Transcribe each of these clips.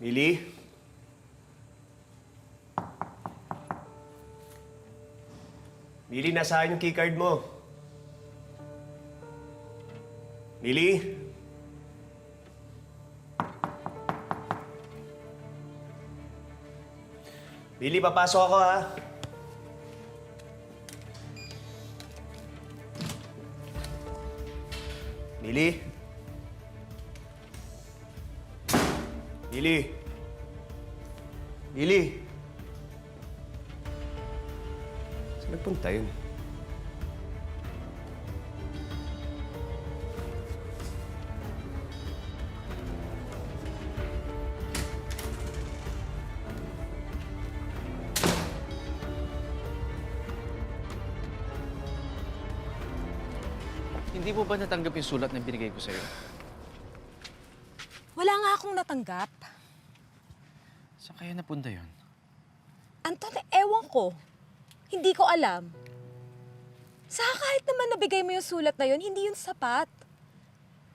Millie? Millie, nasaan yung keycard mo? Millie? Millie, papasok ako ha. Millie? Millie? Millie? Saan nagpunta yun? Hindi mo ba natanggap yung sulat na binigay ko sa'yo? Wala nga akong natanggap. Saan kaya napunta yon? Anton, ewan ko. Hindi ko alam. Saka kahit naman nabigay mo yung sulat na yun, hindi yun sapat.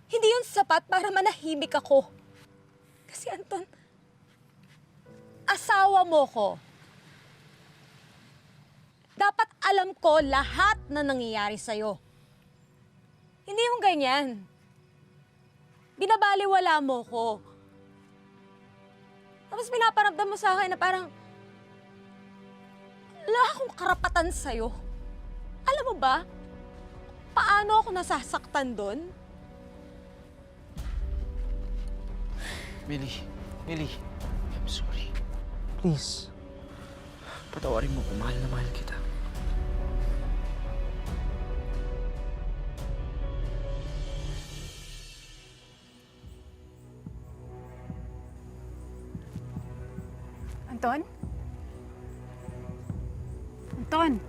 Hindi yun sapat para manahimik ako. Kasi Anton, asawa mo ko. Dapat alam ko lahat na nangyayari sa'yo. Hindi yung ganyan. Binabaliwala mo ko. Tapos pinaparamdam mo sa akin na parang wala akong karapatan sa'yo. Alam mo ba, paano ako nasasaktan doon? Millie, Millie, I'm sorry. Please, patawarin mo ko. Mahal na mahal kita. Anton? Anton?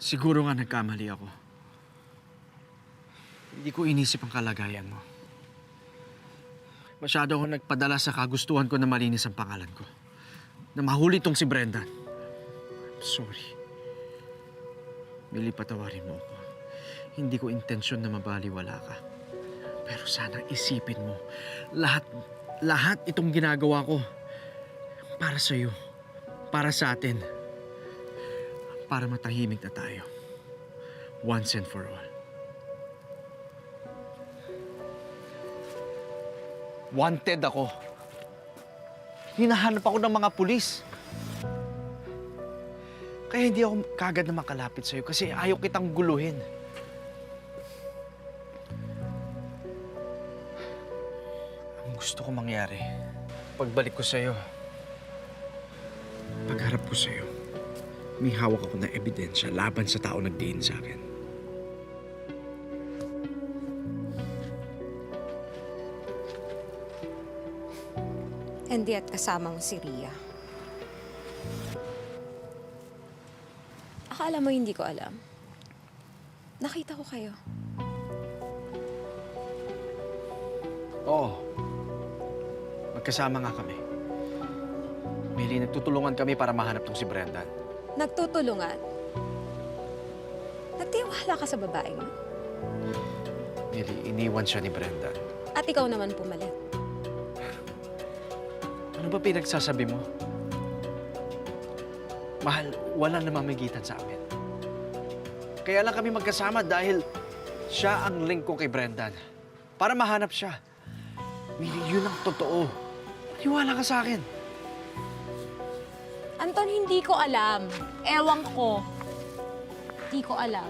Siguro nga nagkamali ako. Hindi ko inisip ang kalagayan mo. Masyado ako nagpadala sa kagustuhan ko na malinis ang pangalan ko. Na mahuli tong si Brendan. I'm sorry. Mili, patawarin mo ako. Hindi ko intensyon na mabaliwala ka. Pero sana isipin mo, lahat, lahat itong ginagawa ko para sa'yo, para sa atin para matahimik na tayo. Once and for all. Wanted ako. Hinahanap ako ng mga pulis. Kaya hindi ako kagad na makalapit sa'yo kasi ayaw kitang guluhin. Ang gusto ko mangyari, pagbalik ko sa'yo, pagharap ko sa'yo, may hawak ako na ebidensya laban sa tao nagdiin sa akin. And yet, kasama mo si Ria. Akala mo hindi ko alam. Nakita ko kayo. Oo. Magkasama nga kami. Mili, nagtutulungan kami para mahanap tong si Brendan. Nagtutulungan. Nagtiwala ka sa babaeng mo. Mili, iniwan siya ni Brendan. At ikaw naman pumalit. Ano ba pinagsasabi mo? Mahal, wala na mamigitan sa amin. Kaya lang kami magkasama dahil siya ang link ko kay Brendan. Para mahanap siya. Mili, yun ang totoo. Maniwala ka sa akin. Anton, hindi ko alam. Ewan ko. Hindi ko alam.